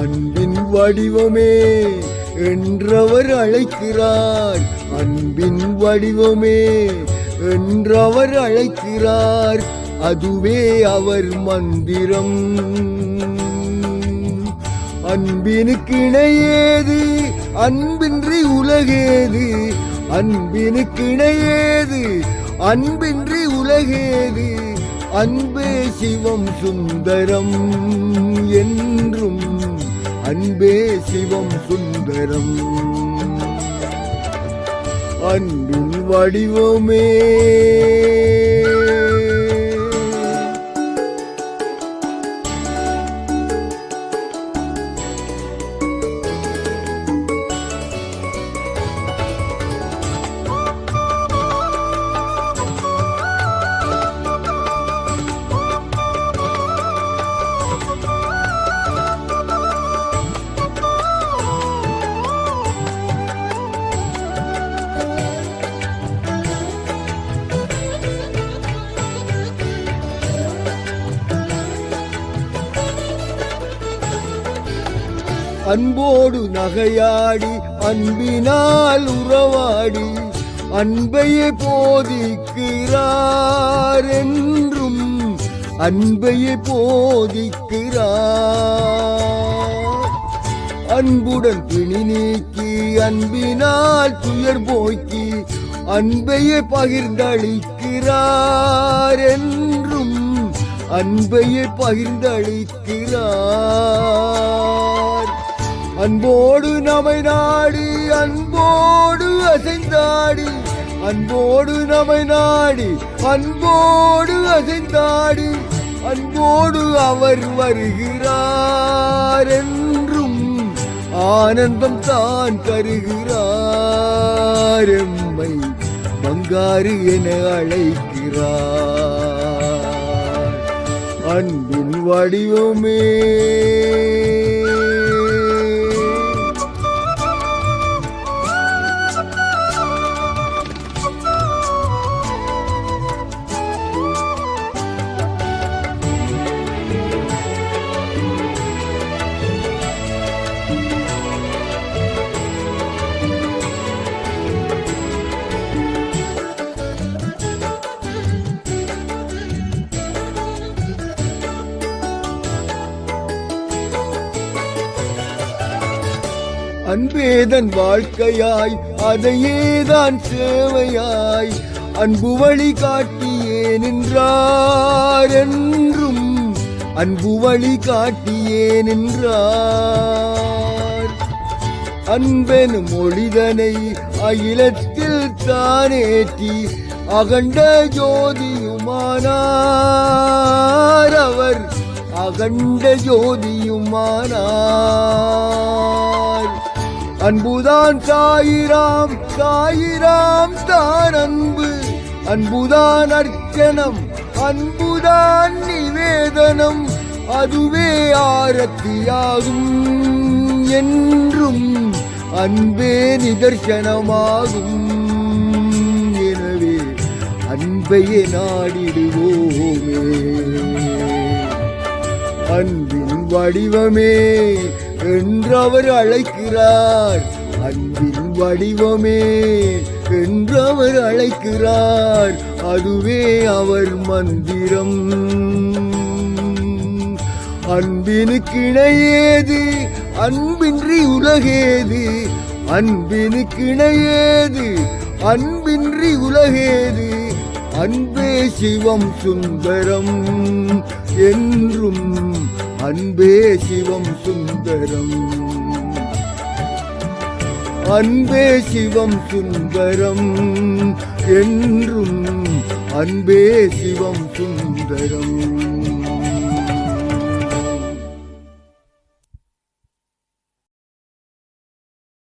அன்பின் வடிவமே என்றவர் அழைக்கிறார். அன்பின் வடிவமே என்றவர் அழைக்கிறார். அதுவே அவர் மந்திரம். அன்பினுக்கு இணையேது? அன்பின்றி உலகேது? அன்பினுக்கு இணையேது? அன்பின்றி உலகேது? அன்பே சிவம் சுந்தரம் என்றும் அன்பே சிவம் சுந்தரம். அன்பின் வடிவமே. அன்போடு நகையாடி அன்பினால் உறவாடி அன்பையே போதிக்கிறார் என்றும் அன்பையே போதிக்கிறார். அன்புடன் பிணி நீக்கி அன்பினால் துயர் போக்கி அன்பையே பகிர்ந்தளிக்கிறார் என்றும் அன்பையே பகிர்ந்தளிக்கிறார். அன்போடு நம்மை நாடி அன்போடு அசைந்தாடி. அன்போடு நம்மை நாடி அன்போடு அசைந்தாடி. அன்போடு அவர் வருகிறார் என்றும் ஆனந்தம் தான் தருகிறார் எம்மை பங்காறு என அழைக்கிறார். அன்பின் வடிவமே அன்பேதன் வாழ்க்கையாய் அதையேதான் சேவையாய் அன்பு வழி காட்டியே நின்றார் என்றும் அன்பு வழி காட்டியே நின்றார். அன்பெனும் மொழிதனை அகிலத்தில் தானேற்றி அகண்ட ஜோதியுமானார் அவர். அகண்ட ஜோதியுமானார். அன்புதான் சாயிராம் சாயிராம் தான் அன்பு. அன்புதான் அர்ச்சனம் அன்புதான் நிவேதனம். அதுவே ஆரத்தியாகும் என்றும் அன்பே நிதர்சனமாகும். எனவே அன்பையே நாடிடுவோமே. அன்பின் வடிவமே என்றவர் அழைக்கிறார். அன்பின் வடிவமே என்றவர் அழைக்கிறார். அதுவே அவர் மந்திரம். அன்பினுக்கு இணையேது அன்பின்றி உலகேது? அன்பினுக்கு இணையேது அன்பின்றி உலகேது? அன்பே சிவம் சுந்தரம் என்றும் அன்பே சிவம் சுந்தரம். அன்பே சிவம் சுந்தரம் என்றும் அன்பே சிவம் சுந்தரம்.